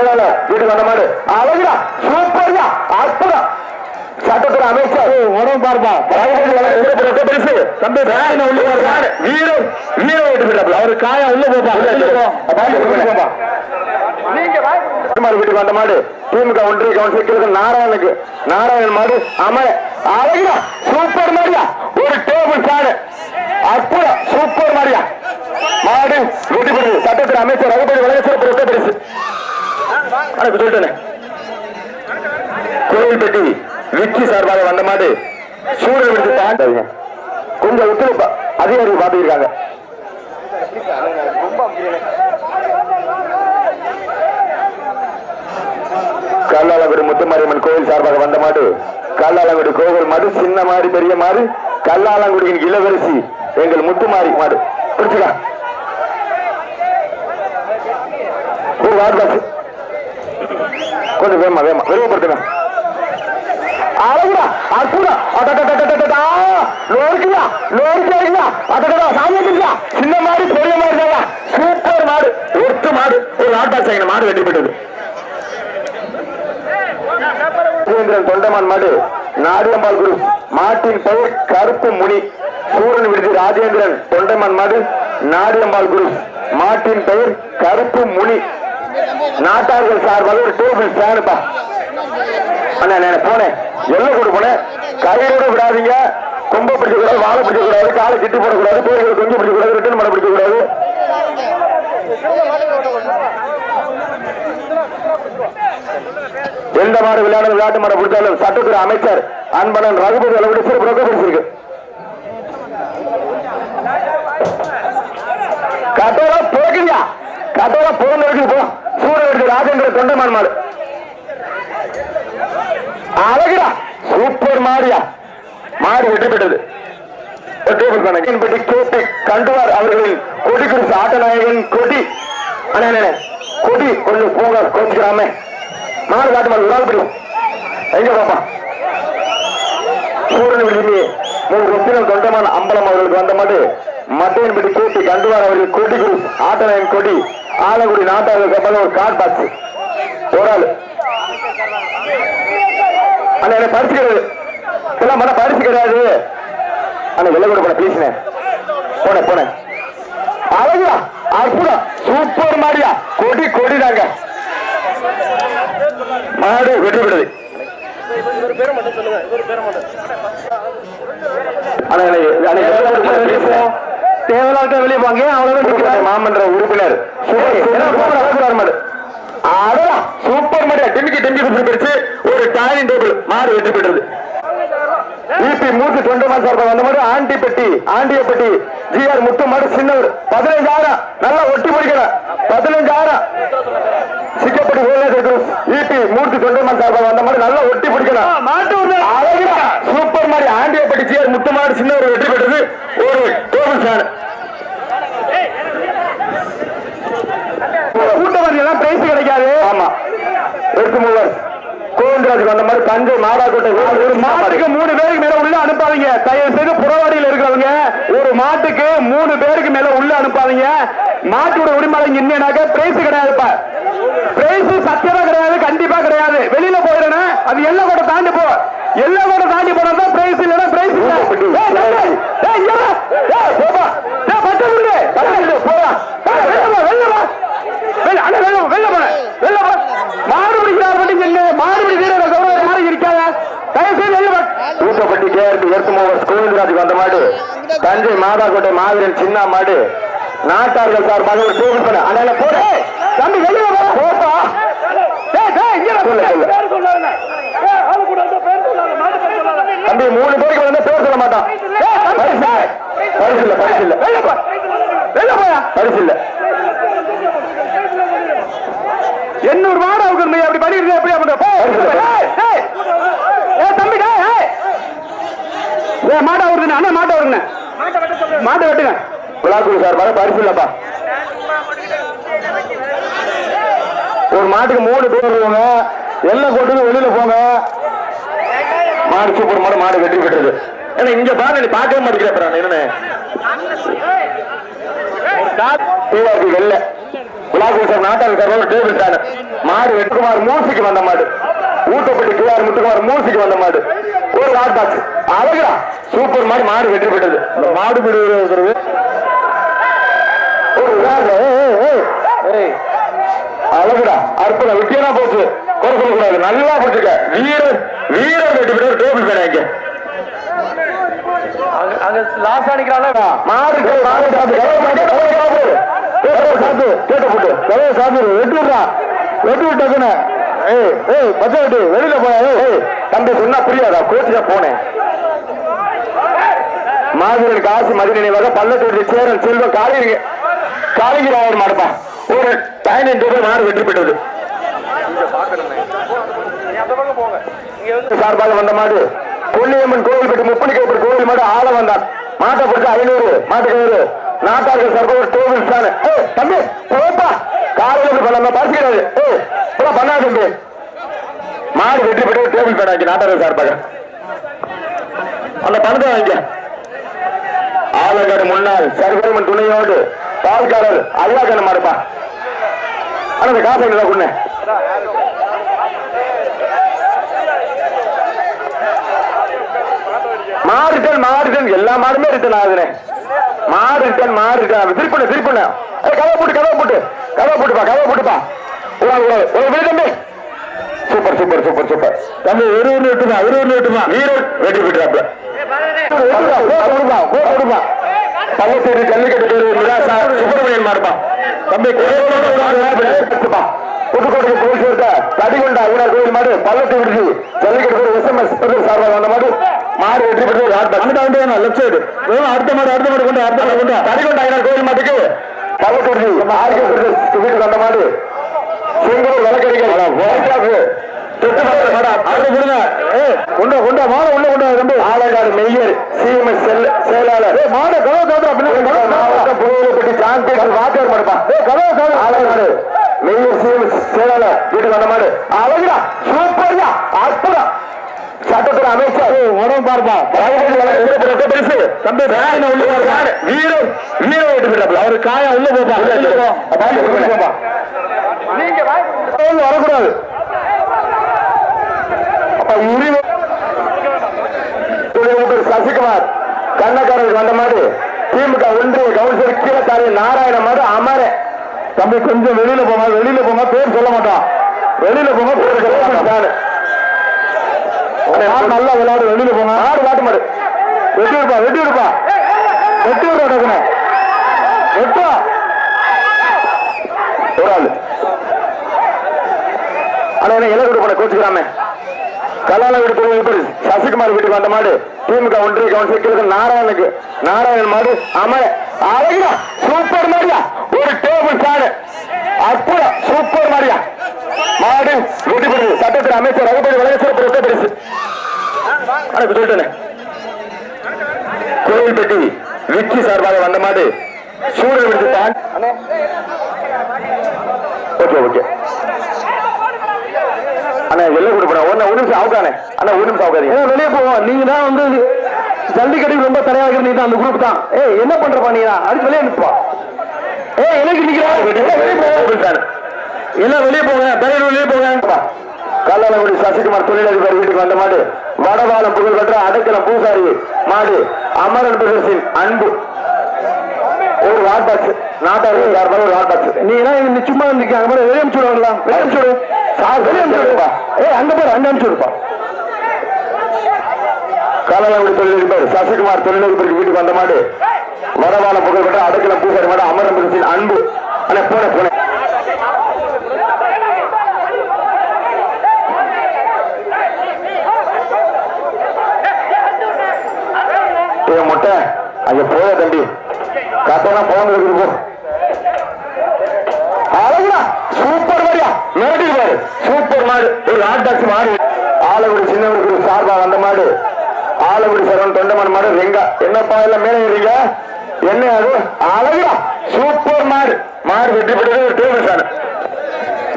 செயலாளர் வீட்டுக்கு வந்த மாடு அழகுடா சூப்பர்யா அற்புதம். சட்டத்துறை அமைச்சர். உடம்பு பார்ப்பா. பெருசு தம்பி ராயன உள்ள போறாரு வீர வீர விட்டு விடுறாரு அவரு காயா உள்ள போப்பா. வீட்டுக்கு வந்த மாடு திமுக ஒன்றிய கவுன்சிலுக்கு நாராயணனுக்கு. நாராயணன் மாடு ஆமா அழகுடா சூப்பர் மாடியா ஒரு டேபிள் ஃபேனு அற்புதம் சூப்பர் மாடியா மாடு பெற்றது சட்டத்துறை அமைச்சர் ரகுபதி வழங்க சிறப்பு பரிசு அனுப்பி சொல்லிட்டேனே. கோயில்பட்டி விக்கி சார்பாக வந்த மாடு சூழல் விடுத்து தாண்டாதீங்க கொஞ்சம் ஒத்துழைப்பு. அதிகாரிகள் பார்த்துருக்காங்க கல்லாலங்குடி முத்துமாரியம்மன் கோயில் சார்பாக வந்த மாடு கல்லாலங்குடி கோவில் மாடு சின்ன மாடு பெரிய மாடு கல்லாலங்குடியின் இளவரசி எங்கள் முத்துமாரி மாடு. பிடிச்சுக்கா ஒரு வார்டு கொஞ்சம் வேமா வேமா விரைவுபடுத்துங்க. அழகுடா அடடடா சின்ன மாடு பெரிய மாடு சூப்பர் மாடு. ஒட்டு மாடு. ஒரு ஆட்டா செய்யணும் மாடு வெட்டி பெற்றது ராஜேந்திரன் தொண்டமான் மாடு. நாடியம்பால் குரு. மாட்டின் பெயர் கருப்பு முனி. சூரன் விடுதி ராஜேந்திரன் தொண்டமான் மாடு. நாடியம்பால் குரு. மாட்டின் பெயர் கருப்பு முனி. நாட்டார்கள் சார்பாக ஒரு டேபிள் ஃபேனுப்பா அண்ணா நான் போனேன் எல்லாம் கொண்டு போனேன் கையோட விடாதீங்க. கொம்ப பிடிக்கக்கூடாது வாழை பிடிக்க கூடாது காலை கிட்டி போடக்கூடாது பேர்களை கொஞ்சம் பிடிக்கக்கூடாது ரிட்டர்ன் பண்ண பிடிக்கக்கூடாது. எந்த மாடு விளையாட விளையாட்டு மாடு பிடிச்சாலும் சட்டத்துறை அமைச்சர் அன்பனன் ரகுபதி அளவுக்கு சிறப்பு ரொக்க பிடிச்சிருக்கு. கட்டோரா பிறக்குதியா அதோட பிறந்து இருக்குது போ. சூரியன் எடுத்து ராஜேந்திர தொண்டமான் மாடு அழகுடா. சூப்பர் மாடியா. மாடு வெற்றி பெற்றது. கேபி கண்டுவார் அவர்களின் கொடி குறிச்சு ஆட்டநாயகன் கொடி. அண்ணே அண்ணே, கொடி கொண்டு போங்க கோச்சுக்கிறாம மாடு காட்டு மாடு நாள் பிடிக்கும். எங்க பாப்பா? சூரன் விடுதி மூணு ரத்தினம் தொண்டமான அம்பலம் அவர்களுக்கு வந்த மாடு. மட்டையின் பிடி கேபி கண்டுவார் அவர்கள் கொடி குருஸ் ஆட்டநாயகன் கொடி. ஆலங்குடி நாட்டாளர் கப்பல் ஒரு கார்ட் பாக்ஸ் ஒரு ஆள் அண்ணா என்ன பரிசு கிடையாது எல்லாம் பண்ண பரிசு கிடையாது அண்ணா வெளில கூட போன ப்ளீஸ்ண்ணே போனேன் போனேன் அழகுடா அற்புதம் சூப்பர் மாடியா கொடி கொடி தாங்க மாடு வெற்றி பெறுது அண்ணா, அண்ணா, தேவையில்லாத வெளியே போங்க. அவ்வளவுதான் மாமன்ற உறுப்பினர். சூப்பர் மாடு அடடா சூப்பர் மாடியா டிமிக்கி டிமிக்கி பிரிச்சு ஒரு டைனிங் டேபிள் மாடு வெற்றி பெற்றது இபி மூச்சு தொண்டமா சார்பா வந்த மாதிரி ஆண்டிப்பட்டி ஆண்டியப்பட்டி ஜிஆர் முத்து மாடு சின்னவர். பதினைஞ்சாயிரம் நல்லா ஒட்டி முடிக்கணும் பதினைஞ்சாயிரம் சிக்கப்பட்டி இபி மூர்த்தி தொண்டமான் சார்பா வந்த மாதிரி நல்லா ஒட்டி பிடிக்கணும் சூப்பர் மாடி ஆண்டியப்பட்டி ஜிஆர் முத்து மாடு சின்னவர் வெற்றி பெற்றது ஒரு ஃபேன் கூட்டவர்கள் எல்லாம் பிரைஸ் கிடைக்காது. ஆமா. எட்டு மூவர். கோவிந்தராஜுக்கு அந்த மாதிரி தஞ்சை மாடாக்கோட்டை ஒரு மாட்டுக்கு மூணு பேருக்கு மேல உள்ள அனுப்பாதீங்க. தயவு செய்து புறவாடியில் இருக்கிறவங்க ஒரு மாட்டுக்கு மூணு பேருக்கு மேல உள்ள அனுப்பாதீங்க. மாட்டோட உரிமையாளங்க என்னன்னாக்க பிரைஸ் கிடையாதுப்பா பிரைஸ் சத்தியமா கிடையாது கண்டிப்பா கிடையாது. வெளியில போயிடணும் அது எல்லாம் கூட தாண்டி போ. எல்லாம் கூட தாண்டி போனா தான் பிரைஸ் இல்லைன்னா பிரைஸ் இல்ல ஏய், இங்க வா. ஏய், போப்பா. ஏய், பச்சை புல்லு. பச்சை புல்லு, போடா. ஏய், வெளில வா, வெளில வா. வெளில, அண்ணா, போன. வெளில போ. மாடுபிடி வீரர் மட்டும் சொல்லு. மாடுபிடி வீரரை கௌரவம் யாரும் இருக்காத. தயவு செய்து வெளில போ. ஊட்டப்பட்டி கேஆர்பி எர்த்துமோவர் கோவிந்தராஜுக்கு வந்த மாடு தஞ்சை மாதாக்கோட்டை மாவீரன் சின்ன மாடு நாட்டார்கள் சார்பாக ஒரு டேபிள் பண்ண அண்ணா போட தம்பி வெளிய வா போப்பா ஏய் டேய் இங்க வா சொல்லு சொல்லு தம்பி மூணு பேருக்கு வந்து பேர் சொல்ல மாட்டான் பரிசு இல்ல. பரிசு இல்ல பரிசு இல்ல வெளிய போ வெளிய போயா பரிசு இல்ல எண்ணூறு மாடு அவங்க நீ அப்படி பண்ணிருக்க எப்படி அப்படி போ ஏய், ஏய். ஏய் தம்பி டேய் ஏய் ஏ மாட்டை வருதுண்ணே அண்ணா மாட்டை வருதுண்ணே மாட்டை வெட்டுங்க. விழாக்குழு சார் வர பரிசு இல்லப்பா. ஒரு மாட்டுக்கு மூணு பேர் போங்க எல்லாம் கொண்டு வெளியில போங்க. மாடு சூப்பர் மாடு மாடு வெற்றி பெற்றது. ஏன்னா இங்க பாருங்க நீ பார்க்கவே மாட்டேங்கிறப்ப என்னன்னு? டிஆர்பி வெள்ள குலாபூசர் நாட்டார் சார் டேபிள் சார் மாடு வெட்டுக்குமார் மூசிக்கு வந்த மாடு. ஊட்டப்பட்டு கிளார் முட்டுக்குமார் மூசிக்கு வந்த மாடு. ஒரு லாட் பாக்ஸ் அழகுடா. சூப்பர் மாடு மாடு வெற்றி பெற்றது. இந்த மாடு ஏய். அழகுடா. அற்புதம். விட்டியனா போச்சு. குறை சொல்லக்கூடாது. நல்லா போட்டுக்க வீரர் வீரர் வெட்டி பெற்ற டேபிள் ஃபேன் இங்க. அங்க- லாஸ் அடிக்கிறாங்க மாடு மாடு சாப்பிடு கதவை சாப்பிடு கதவை சாப்பிடு கதவை சாப்பிடு கேட்ட போட்டு. சாப்பிடு வெட்டி விடுறா வெட்டி விட்டக்குன்னு ஏய் ஏய் பச்சை விட்டு. வெளியில போயா? ஏய், தம்பி சொன்னா புரியாதா? கோச்சில போனேன். மாவீரன் காசி மதி நினைவாக பள்ளத்தூர் சேரன் செல்வம் காளிங்க காளிங்கிராவர் மாடுப்பா. ஒரு பதினைந்து ரூபாய் மாடு வெற்றி பெற்றது. சார்பாக வந்த மாடு பொன்னியம்மன் கோவில் பெற்று முப்படி கைப்பர் கோவில் மாடு ஆள வந்தான் மாட்டை பிடிச்ச ஐநூறு மாட்டுக்கு நாட்டார்கள் சர்வர் ஒரு டேபிள் ஃபேன் தம்பி போப்பா. காலையில் பண்ண பண்ணாம பறிச்சுக்கிறாரு ஏய் இப்ப பண்ணாது தம்பி. மாடு வெற்றி பெற்று டேபிள் பேடாக்கி நாட்டார்கள் சார்பாக. அந்த பணத்தை வாங்கிக்க. ஆலங்காடு முன்னாள் சர்வரமன் துணையோடு பால்காரர் ஐயா கண்ண மாடுப்பா. ஆனா அந்த காசை இல்லை கொண்டு மாறுதல் ரிட்டர்ன் எல்லா மாடுமே ரிட்டர்ன் ஆகுதுனே மாறுதல் ரிட்டர்ன் மாடு ரிட்டர்ன் கதவை போட்டு கதவை போட்டு. கதவை போட்டுப்பா கதவை போட்டுப்பா. உட்காரு, தம்பி. Super super super super. தம்பி ஒரு ஒரு தான் ஒரு ஒரு தான் வீரர் வெட்டி விட்டுறாப்ல பள்ளத்தூர் ஜல்லிக்கட்டு பேரு நிராசா சுப்பிரமணியன் மாடுப்பா தம்பி புதுக்கோட்டை போலீஸ் இருக்க தடிகொண்ட ஐயனார் கோயில் மாடு பள்ளத்தூர் விடுச்சு ஜல்லிக்கட்டு பேரு எஸ்எம்எஸ் சார்பாக வந்த மாடு மாடு வெற்றி பெற்று அந்த லெஃப்ட் சைடு அடுத்த மாடு அடுத்த மாடு கொண்டு அடுத்த மாடு கொண்டு தடிகொண்டா ஐயனார் கோயில் மாட்டுக்கு பள்ளத்து விடுச்சு நம்ம பள்ளத்தூர் வீட்டுக்கு வந்த மாடு சிங்கூர் வழக்கறிஞர் தொட்டு ஆலங்காடு மெய்யர் சிஎம்எஸ் செயலாளர். மாடு கதவு புகையிலப்பட்டி சாந்தியர் வாத்தியார் மாடுப்பா கதவு ஆலங்காடு. மெய்யர் சிஎம்எஸ் செயலாளர் வீட்டுக்கு வந்த மாடு. அழகுடா சூப்பர்யா அற்புதம். சட்டத்துறை அமைச்சர். உடம்பு பார்ப்பா. பெருசு தம்பி வீர வீர வீட்டு அவரு காயா உள்ள போப்பா. நீங்க வரக்கூடாது. அப்ப உரிமை. சசிகுமார் கண்ணக்காரருக்கு வந்த மாதிரி திமுக ஒன்றிய கவுன்சிலர் கீழத்தாரி நாராயண மாடு அமர. தம்பி கொஞ்சம் வெளியில போமா? வெளியில போமா? பேர் சொல்ல மாட்டான். வெளியில போமா? பேர் சொல்ல மாட்டான். நல்லா விளையாடு? வெளியில போங்க ஆடு காட்டு மாடு. வெட்டி விடுப்பா வெட்டி விடுப்பா. வெட்டி விடுறா டக்குனு. வெட்டா ஒரு ஆளு. ஆனா என்ன இலை கொடுப்பன கோச்சுக்கிறாமே. கலால வீடு தொழில் சசிகுமார் வீட்டுக்கு வந்த மாடு திமுக ஒன்றிய கவுன்சிலர் நாராயணுக்கு நாராயணன் மாடு அமர அழகியா சூப்பர் மாடியா? ஒரு டேபிள் சாடு அற்புதம் சூப்பர் மாடியா? மாடு வெற்றி பெறுது சட்டத்தில் அமைச்சர் ரகுபதி வழங்க சிறப்பு ரொக்க பரிசு. ஆனா இப்ப சொல்லிட்டேனே. கோயில்பட்டி விக்கி சார்பாக வந்த மாடு. சூழல் விடுத்து தான். Okay okay. அண்ணா வெளில கொடுப்பா ஒன்னு ஒரு நிமிஷம் அவுக்கானே அண்ணா ஒரு நிமிஷம் அவுக்காதீங்க வெளியே போவோம் நீங்க தான் வந்து ஜல்லிக்கட்டுக்கு ரொம்ப தடையா இருக்கிற நீ தான் அந்த குரூப் தான். ஏய் என்ன பண்றப்பா நீ அடுத்து வெளியே நிற்பா ஏய் எனக்கு நிக்கிறா? எல்லாம் வெளியே போங்க. பேரர் வெளியே போங்க. கல்லாலங்குடி சசிகுமார் தொழிலதிபர் வீட்டுக்கு வந்த மாடு வடபாலம் புகழ் பெற்ற அடைக்கலம் பூசாரி மாடு அமரன் பிரதர்சின் அன்பு. ஒரு வாட் பாக்ஸ் நாட்டாரு சார்பாக ஒரு வாட் பாக்ஸ் நீ என்ன சும்மா இருந்துக்க அங்க மாதிரி வெளியே அனுப்பிச்சு விடுவாங்களா வெளியே அனுப்பிச்சு விடு. சார் வெளியே அனுப்பிச்சு ஏய் அங்க போய் அங்க அனுப்பிச்சு விடுப்பா. காலாங்குடி தொழிலதிபர் சசிகுமார் தொழிலதிபருக்கு வீட்டுக்கு வந்த மாடு வடவாள புகழ் பெற்ற அடைக்கலம் பூசாரி மாடு அமரன் பிரதர்சின் அன்பு. அண்ணா போன போன. மொட்டை. அங்க போய தம்பி. காட்டெல்லாம் போன போ. அழகுடா சூப்பர் மாடியா மிரட்டி பாரு. சூப்பர் மாடு. ஒரு ஹாட் டாக்ஸ் மாடு. ஆலங்குடி சின்னவருக்கு சார்பா வந்த மாடு. ஆலகுடி சரவன் தொண்டமான மாடு ரெங்கா. என்னப்பா எல்லாம் மேலே ஏறீங்க என்ன அது? அழகுடா சூப்பர் மாடு. மாடு வெற்றி பெற்றது டேபிள்